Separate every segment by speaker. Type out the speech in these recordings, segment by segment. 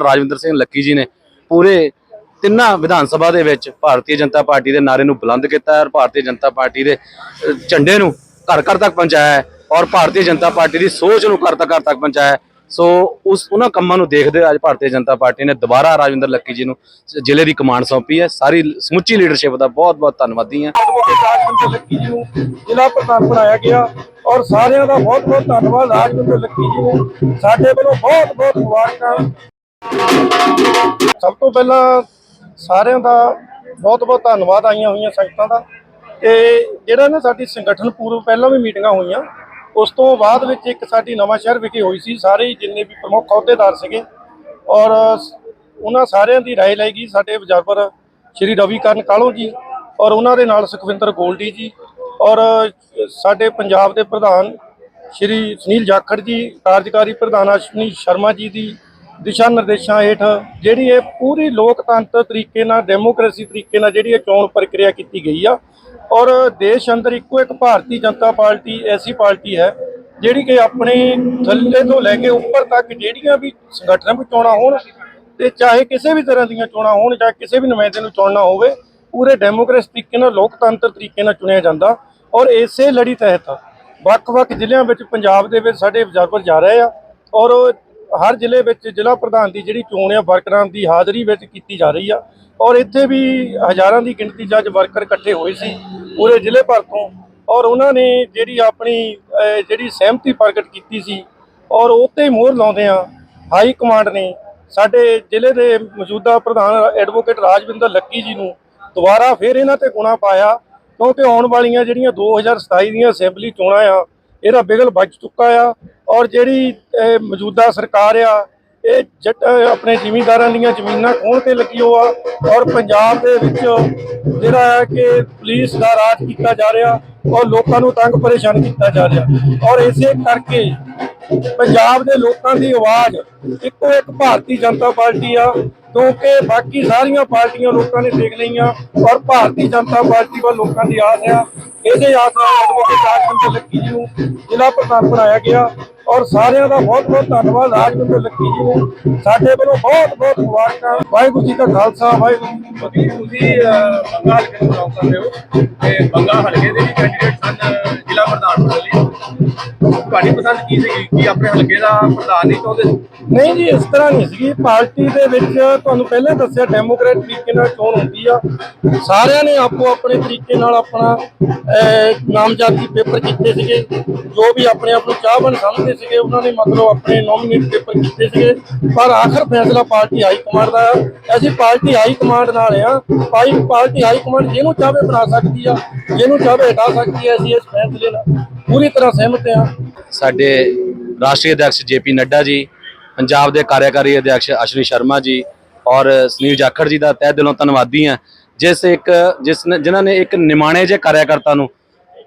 Speaker 1: Rajwinder Singh Lucky ਜੀ ਨੇ ਪੂਰੇ ਤਿੰਨਾਂ ਵਿਧਾਨ ਸਭਾ ਦੇ ਵਿੱਚ ਭਾਰਤੀ ਜਨਤਾ ਪਾਰਟੀ ਦੇ ਨਾਰੇ ਨੂੰ ਬੁਲੰਦ ਕੀਤਾ ਹੈ ਭਾਰਤੀ ਜਨਤਾ ਪਾਰਟੀ ਦੇ ਝੰਡੇ ਨੂੰ ਘਰ ਘਰ ਤੱਕ ਪਹੁੰਚਾਇਆ ਹੈ ਔਰ ਭਾਰਤੀ ਜਨਤਾ ਪਾਰਟੀ ਦੀ ਸੋਚ ਨੂੰ ਘਰ ਤੱਕ ਘਰ ਤੱਕ ਪਹੁੰਚਾਇਆ ਹੈ। ਸੋ ਉਸ, ਉਹਨਾਂ ਕੰਮਾਂ ਨੂੰ ਦੇਖਦੇ ਅੱਜ ਭਾਰਤੀ ਜਨਤਾ ਪਾਰਟੀ ਨੇ ਦੁਬਾਰਾ ਰਾਜਵਿੰਦਰ ਲੱਕੀ ਜੀ ਨੂੰ ਜ਼ਿਲ੍ਹੇ ਦੀ ਕਮਾਂਡ ਸੌਂਪੀ ਹੈ। ਸਾਰੀ ਸਮੁੱਚੀ ਲੀਡਰਸ਼ਿਪ ਦਾ ਬਹੁਤ ਬਹੁਤ ਧੰਨਵਾਦੀ ਹਾਂ।
Speaker 2: ਰਾਜਵਿੰਦਰ ਲੱਕੀ ਜੀ ਨੂੰ ਜ਼ਿਲ੍ਹਾ ਪ੍ਰਧਾਨ ਬਣਾਇਆ ਗਿਆ। ਔਰ ਸਾਰਿਆਂ ਦਾ ਬਹੁਤ ਬਹੁਤ ਧੰਨਵਾਦ ਰਾਜਵਿੰਦਰ ਲੱਕੀ ਜੀ ਨੂੰ ਸਾਡੇ ਵੱਲੋਂ ਬਹੁਤ ਬਹੁਤ ਮੁਬਾਰਕਾਂ ਸਭ ਤੋਂ ਪਹਿਲਾਂ ਸਾਰਿਆਂ ਦਾ ਬਹੁਤ ਬਹੁਤ ਧੰਨਵਾਦ ਆਈਆਂ ਹੋਈਆਂ ਸੰਗਤਾਂ ਦਾ ਤੇ ਜਿਹੜਾ ਨਾ ਸਾਡੀ ਸੰਗਠਨ ਪੂਰਵ ਪਹਿਲਾਂ ਵੀ ਮੀਟਿੰਗਾਂ ਹੋਈਆਂ ਉਸ ਤੋਂ ਬਾਅਦ ਵਿੱਚ ਇੱਕ ਸਾਡੀ ਨਵਾਂ ਸ਼ਹਿਰ ਵਿਖੇ ਹੋਈ ਸੀ ਸਾਰੇ ਹੀ ਜਿੰਨੇ ਵੀ ਪ੍ਰਮੁੱਖ ਅਹੁਦੇਦਾਰ ਸੀਗੇ ਔਰ ਉਹਨਾਂ ਸਾਰਿਆਂ ਦੀ رائے ਲਈ ਗਈ ਸਾਡੇ ਵਜ਼ਾਰਪੁਰ ਸ਼੍ਰੀ ਰਵੀਕਰਨ ਕਾਲੋ ਜੀ ਔਰ ਉਹਨਾਂ ਦੇ ਨਾਲ ਸੁਖਵਿੰਦਰ ਗੋਲਡੀ ਜੀ ਔਰ ਸਾਡੇ ਪੰਜਾਬ ਦੇ ਪ੍ਰਧਾਨ ਸ਼੍ਰੀ ਸੁਨੀਲ ਜਾਖੜ ਜੀ, ਕਾਰਜਕਾਰੀ ਪ੍ਰਧਾਨ ਅਸ਼ਵਨੀ ਸ਼ਰਮਾ ਜੀ ਦੀ ਦਿਸ਼ਾ ਨਿਰਦੇਸ਼ਾਂ ਹੇਠ ਜਿਹੜੀ ਇਹ ਪੂਰੀ ਲੋਕਤੰਤਰ ਤਰੀਕੇ ਨਾਲ, ਡੈਮੋਕ੍ਰੇਸੀ ਤਰੀਕੇ ਨਾਲ ਜਿਹੜੀ ਇਹ ਚੋਣ ਪ੍ਰਕਿਰਿਆ ਕੀਤੀ ਗਈ ਆ। ਔਰ ਦੇਸ਼ ਅੰਦਰ ਇੱਕੋ ਇੱਕ ਭਾਰਤੀ ਜਨਤਾ ਪਾਰਟੀ, ਐਸੀ ਪਾਰਟੀ ਹੈ, ਜਿਹੜੀ ਕਿ ਆਪਣੇ ਥੱਲੇ ਤੋਂ ਲੈ ਕੇ ਉੱਪਰ ਤੱਕ ਜਿਹੜੀਆਂ ਵੀ ਸੰਗਠਨਾਂ ਵਿੱਚ ਚੋਣਾਂ ਹੋਣ ਤੇ ਚਾਹੇ ਕਿਸੇ ਵੀ ਤਰ੍ਹਾਂ ਦੀਆਂ ਚੋਣਾਂ ਹੋਣ ਜਾਂ ਕਿਸੇ ਵੀ ਨੁਮਾਇੰਦੇ ਨੂੰ ਚੁਣਨਾ ਹੋਵੇ ਪੂਰੇ ਡੈਮੋਕ੍ਰੇਸੀ ਤਰੀਕੇ ਨਾਲ, ਲੋਕਤੰਤਰ ਤਰੀਕੇ ਨਾਲ ਚੁਣਿਆ ਜਾਂਦਾ ਔਰ ਇਸੇ ਲੜੀ ਤਹਿਤ ਵੱਖ-ਵੱਖ ਜ਼ਿਲ੍ਹਿਆਂ ਵਿੱਚ ਪੰਜਾਬ ਦੇ ਵਿੱਚ ਸਾਡੇ ਅਬਜ਼ਰਵਰ ਜਾ ਰਹੇ ਆ ਔਰ ਹਰ ਜ਼ਿਲ੍ਹੇ ਵਿੱਚ ਜ਼ਿਲ੍ਹਾ ਪ੍ਰਧਾਨ ਦੀ ਜਿਹੜੀ ਚੋਣ ਆ, ਵਰਕਰਾਂ ਦੀ ਹਾਜ਼ਰੀ ਵਿੱਚ ਕੀਤੀ ਜਾ ਰਹੀ ਆ ਔਰ ਇੱਥੇ ਵੀ ਹਜ਼ਾਰਾਂ ਦੀ ਗਿਣਤੀ 'ਚ ਅੱਜ ਵਰਕਰ ਇਕੱਠੇ ਹੋਏ ਸੀ ਪੂਰੇ ਜ਼ਿਲ੍ਹੇ ਭਰ ਤੋਂ ਔਰ ਉਹਨਾਂ ਨੇ ਜਿਹੜੀ ਆਪਣੀ ਜਿਹੜੀ ਸਹਿਮਤੀ ਪ੍ਰਗਟ ਕੀਤੀ ਸੀ ਔਰ ਉੱਤੇ ਹੀ ਮੋਹਰ ਲਾਉਂਦੇ ਆ, ਹਾਈ ਕਮਾਂਡ ਨੇ ਸਾਡੇ ਜ਼ਿਲ੍ਹੇ ਦੇ ਮੌਜੂਦਾ ਪ੍ਰਧਾਨ ਐਡਵੋਕੇਟ ਰਾਜਵਿੰਦਰ ਲੱਕੀ ਜੀ ਨੂੰ ਦੁਬਾਰਾ ਫਿਰ ਇਹਨਾਂ ਤੇ ਗੁਣਾ ਪਾਇਆ ਕਿਉਂਕਿ ਆਉਣ ਵਾਲੀਆਂ ਜਿਹੜੀਆਂ 2027 ਦੀਆਂ ਅਸੈਂਬਲੀ ਚੋਣਾਂ ਆ, ਇਹਦਾ ਬਿਗਲ ਵੱਜ ਚੁੱਕਾ ਆ ਔਰ ਜਿਹੜੀ ਮੌਜੂਦਾ ਸਰਕਾਰ ਆ, ਇਹ ਜੱਟ ਆਪਣੇ ਜ਼ਿਮੀਂਦਾਰਾਂ ਦੀਆਂ ਜ਼ਮੀਨਾਂ ਖੋਹਣ ਤੇ ਲੱਗੀ ਹੋ ਆ ਔਰ ਪੰਜਾਬ ਦੇ ਵਿੱਚ ਜਿਹੜਾ ਹੈ ਕਿ ਪੁਲਿਸ ਦਾ ਰਾਜ ਕੀਤਾ ਜਾ ਰਿਹਾ ਔਰ ਲੋਕਾਂ ਨੂੰ ਤੰਗ ਪਰੇਸ਼ਾਨ ਕੀਤਾ ਜਾ ਰਿਹਾ ਔਰ ਇਸੇ ਕਰਕੇ ਪੰਜਾਬ ਦੇ ਲੋਕਾਂ ਦੀ ਆਵਾਜ਼ ਇੱਕੋ ਇੱਕ ਭਾਰਤੀ ਜਨਤਾ ਪਾਰਟੀ ਆ ਕਿਉਂਕਿ ਬਾਕੀ ਸਾਰੀਆਂ ਪਾਰਟੀਆਂ ਲੋਕਾਂ ਨੇ ਦੇਖ ਲਈਆਂ ਔਰ ਭਾਰਤੀ ਜਨਤਾ ਪਾਰਟੀ ਵੱਲ ਲੋਕਾਂ ਦੀ ਆਸ ਆ। ਇਹਦੇ ਆਸ ਨਾਲ ਐਡਵੋਕੇਟ ਰਾਜਵਿੰਦਰ ਲੱਕੀ ਜੀ ਨੂੰ ਜ਼ਿਲ੍ਹਾ ਪ੍ਰਧਾਨ ਬਣਾਇਆ ਗਿਆ। ਔਰ ਸਾਰਿਆਂ ਦਾ ਬਹੁਤ ਬਹੁਤ ਧੰਨਵਾਦ ਰਾਜਵਿੰਦਰ ਲੱਕੀ ਜੀ ਨੂੰ। ਸਾਡੇ ਵੱਲੋਂ ਬਹੁਤ ਬਹੁਤ ਮੁਬਾਰਕਾਂ। ਵਾਹਿਗੁਰੂ ਜੀ ਕਾ ਖਾਲਸਾ ਵਾਹਿਗੁਰੂ ਜੀ
Speaker 3: ਤੁਸੀਂ ਅਹ, ਬੰਗਾ ਹਲਕੇ ਤੋਂ ਬਿਲੋਂਗ ਹੋ? ਤੇ ਬੰਗਾ ਹਲਕੇ ਦੇ ਵੀ ਕੈਂਡੀਡੇਟ ਸਨ ਜ਼ਿਲ੍ਹਾ ਪ੍ਰਧਾਨ ਬਣਨ ਤੁਹਾਡੀ ਪਸੰਦ ਕੀ ਸੀ ਕਿ ਆਪਣੇ ਹਲਕੇ ਦਾ ਪ੍ਰਧਾਨ ਨਹੀਂ ਚਾਹੁੰਦੇ
Speaker 2: ਨਹੀਂ ਜੀ, ਇਸ ਤਰ੍ਹਾਂ ਨਹੀਂ ਸੀਗੀ। ਪਾਰਟੀ ਦੇ ਵਿੱਚ ਤੁਹਾਨੂੰ ਪਹਿਲਾਂ ਦੱਸਿਆ, ਡੈਮੋਕ੍ਰੇਟ ਤਰੀਕੇ ਨਾਲ ਚੋਣ ਹੁੰਦੀ ਆ। ਸਾਰਿਆਂ ਨੇ ਆਪੋ ਆਪਣੇ ਤਰੀਕੇ ਨਾਲ ਆਪਣਾ ਨਾਮਜ਼ਦਗੀ ਪੇਪਰ ਕੀਤੇ ਸੀਗੇ। ਜੋ ਵੀ ਆਪਣੇ ਆਪ ਨੂੰ ਚਾਹਵਾਨ ਸਮਝਦੇ ਸੀਗੇ, ਉਹਨਾਂ ਨੇ ਮਤਲਬ ਆਪਣੇ ਨੋਮੀਨੇਟ ਪੇਪਰ ਕੀਤੇ ਸੀਗੇ। ਪਰ ਆਖਰ ਫੈਸਲਾ ਪਾਰਟੀ ਹਾਈ ਕਮਾਂਡ ਦਾ ਆ। ਅਸੀਂ ਪਾਰਟੀ ਹਾਈ ਕਮਾਂਡ ਨਾਲ ਆ। ਪਾਰਟੀ ਹਾਈ ਕਮਾਂਡ ਜਿਹਨੂੰ ਚਾਹਵੇ ਬਣਾ ਸਕਦੀ ਆ, ਜਿਹਨੂੰ ਚਾਹਵੇ ਹਟਾ ਸਕਦੀ ਹੈ ਅਸੀਂ ਇਸ ਫੈਸਲੇ ਨਾਲ ਪੂਰੀ ਤਰ੍ਹਾਂ ਸਹਿਮਤ ਆ
Speaker 1: ਸਾਡੇ ਰਾਸ਼ਟਰੀ ਅਧਿਕਸ਼ ਜੇਪੀ ਨੱਡਾ ਜੀ, ਪੰਜਾਬ ਦੇ ਕਾਰਜਕਾਰੀ ਅਧਿਕਸ਼ ਅਸ਼ਵਨੀ ਸ਼ਰਮਾ ਜੀ ਔਰ ਸੁਨੀਲ ਜਾਖੜ ਜੀ ਦਾ ਤਹਿ ਦਿਲੋਂ ਧੰਨਵਾਦੀ ਹਾਂ। ਜਿਸ ਇੱਕ, ਜਿਸ ਨੇ, ਜਿਨ੍ਹਾਂ ਨੇ ਇੱਕ ਨਿਮਾਣੇ ਜਿਹੇ ਕਾਰਿਆਕਰਤਾ ਨੂੰ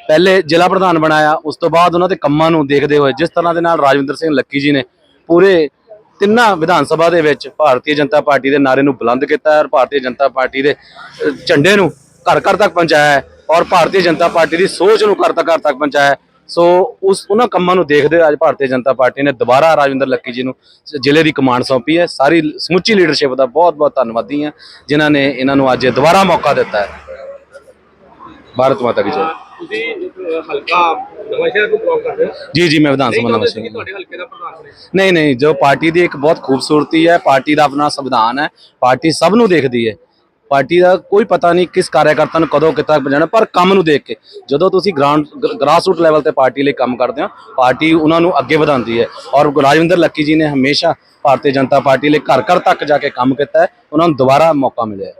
Speaker 1: ਪਹਿਲੇ ਜ਼ਿਲ੍ਹਾ ਪ੍ਰਧਾਨ ਬਣਾਇਆ, ਉਸ ਤੋਂ ਬਾਅਦ ਉਹਨਾਂ ਦੇ ਕੰਮਾਂ ਨੂੰ ਦੇਖਦੇ ਹੋਏ, ਜਿਸ ਤਰ੍ਹਾਂ ਦੇ ਨਾਲ ਰਾਜਵਿੰਦਰ ਸਿੰਘ ਲੱਕੀ ਜੀ ਨੇ ਪੂਰੇ ਤਿੰਨਾਂ ਵਿਧਾਨ ਸਭਾ ਦੇ ਵਿੱਚ ਭਾਰਤੀ ਜਨਤਾ ਪਾਰਟੀ ਦੇ ਨਾਰੇ ਨੂੰ ਬੁਲੰਦ ਕੀਤਾ ਹੈ ਔਰ ਭਾਰਤੀ ਜਨਤਾ ਪਾਰਟੀ ਦੇ ਝੰਡੇ ਨੂੰ ਘਰ ਘਰ ਤੱਕ ਪਹੁੰਚਾਇਆ ਹੈ। ਔਰ ਭਾਰਤੀ ਜਨਤਾ ਪਾਰਟੀ ਦੀ ਸੋਚ ਨੂੰ ਘਰ ਤੱਕ ਘਰ ਤੱਕ ਪਹੁੰਚਾਇਆ। ਸੋ ਉਸ ਉਹਨਾਂ ਕੰਮਾਂ ਨੂੰ ਦੇਖਦੇ ਅੱਜ ਭਾਰਤੀ ਜਨਤਾ ਪਾਰਟੀ ਨੇ ਦੁਬਾਰਾ ਰਾਜਵਿੰਦਰ ਲੱਕੀ ਜੀ ਨੂੰ ਜ਼ਿਲ੍ਹੇ ਦੀ ਕਮਾਂਡ ਸੌਂਪੀ ਹੈ। ਸਾਰੀ ਸਮੁੱਚੀ ਲੀਡਰਸ਼ਿਪ ਦਾ ਬਹੁਤ ਬਹੁਤ ਧੰਨਵਾਦੀ ਹਾਂ ਜਿਨ੍ਹਾਂ ਨੇ ਇਹਨਾਂ ਨੂੰ ਅੱਜ ਦੁਬਾਰਾ ਮੌਕਾ ਦਿੱਤਾ ਹੈ। ਭਾਰਤ ਮਾਤਾ ਕੀ ਜੈ।
Speaker 3: ਤੁਸੀਂ ਹਲਕਾ ਕਰਦੇ ਹੋ?
Speaker 1: ਜੀ ਜੀ ਮੈਂ ਵਿਧਾਨ ਸਭਾ ਸ਼ਹਿਰ
Speaker 3: ਤੁਹਾਡੇ ਹਲਕੇ ਦਾ ਪ੍ਰਧਾਨ ਬਣੇ।
Speaker 1: ਨਹੀਂ ਨਹੀਂ ਜੋ ਪਾਰਟੀ ਦੀ ਇੱਕ ਬਹੁਤ ਖੂਬਸੂਰਤੀ ਹੈ ਪਾਰਟੀ ਦਾ ਆਪਣਾ ਸੰਵਿਧਾਨ ਹੈ ਪਾਰਟੀ ਸਭ ਨੂੰ ਦੇਖਦੀ ਹੈ। ਪਾਰਟੀ ਦਾ ਕੋਈ ਪਤਾ ਨਹੀਂ ਕਿਸ ਕਾਰਿਆਕਰਤਾ ਨੂੰ ਕਦੋਂ ਕਿੱਥੇ ਪਹੁੰਚਾਣਾ ਪਰ ਕੰਮ ਨੂੰ ਦੇਖ ਕੇ, ਜਦੋਂ ਤੁਸੀਂ ਗਰਾਊਂਡ ਗ੍ਰਾਸਰੂਟ ਲੈਵਲ ਤੇ ਪਾਰਟੀ ਲਈ ਕੰਮ ਕਰਦੇ ਹੋ, ਪਾਰਟੀ ਉਹਨਾਂ ਨੂੰ ਅੱਗੇ ਵਧਾਉਂਦੀ ਹੈ। ਔਰ ਰਾਜਵਿੰਦਰ ਲੱਕੀ ਜੀ ਨੇ ਹਮੇਸ਼ਾ ਭਾਰਤੀ ਜਨਤਾ ਪਾਰਟੀ ਲਈ ਘਰ ਘਰ ਤੱਕ ਜਾ ਕੇ ਕੰਮ ਕੀਤਾ ਹੈ, ਉਹਨਾਂ ਨੂੰ ਦੁਬਾਰਾ ਮੌਕਾ ਮਿਲਿਆ